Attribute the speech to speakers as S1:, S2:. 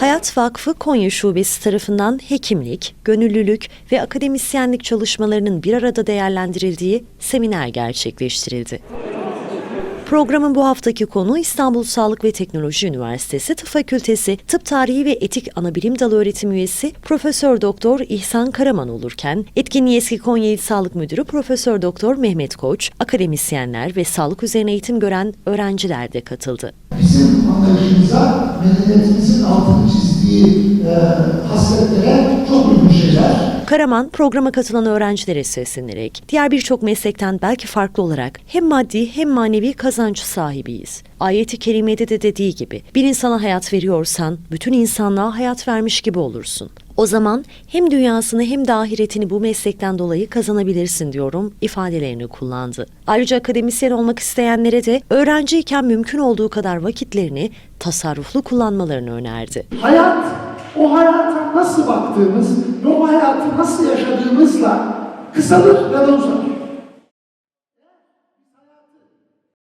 S1: Hayat Vakfı Konya Şubesi tarafından hekimlik, gönüllülük ve akademisyenlik çalışmalarının bir arada değerlendirildiği seminer gerçekleştirildi. Programın bu haftaki konu İstanbul Sağlık ve Teknoloji Üniversitesi Tıp Fakültesi Tıp Tarihi ve Etik Anabilim Dalı öğretim üyesi Profesör Doktor İhsan Karaman olurken etkinliği eski Konya İl Sağlık Müdürü Profesör Doktor Mehmet Koç, akademisyenler ve sağlık üzerine eğitim gören öğrenciler de katıldı.
S2: bizim anlayışımıza medeniyetimizin altını çizdiği e, hasletlere çok uygun şeyler.
S1: Karaman programa katılan öğrencilere seslenerek diğer birçok meslekten belki farklı olarak hem maddi hem manevi kazanç sahibiyiz. Ayeti kerimede de dediği gibi bir insana hayat veriyorsan bütün insanlığa hayat vermiş gibi olursun. O zaman hem dünyasını hem de ahiretini bu meslekten dolayı kazanabilirsin diyorum ifadelerini kullandı. Ayrıca akademisyen olmak isteyenlere de öğrenciyken mümkün olduğu kadar vakitlerini tasarruflu kullanmalarını önerdi.
S2: Hayat, o hayata nasıl baktığımız o nasıl yaşadığımızla kısalır ya da uzar.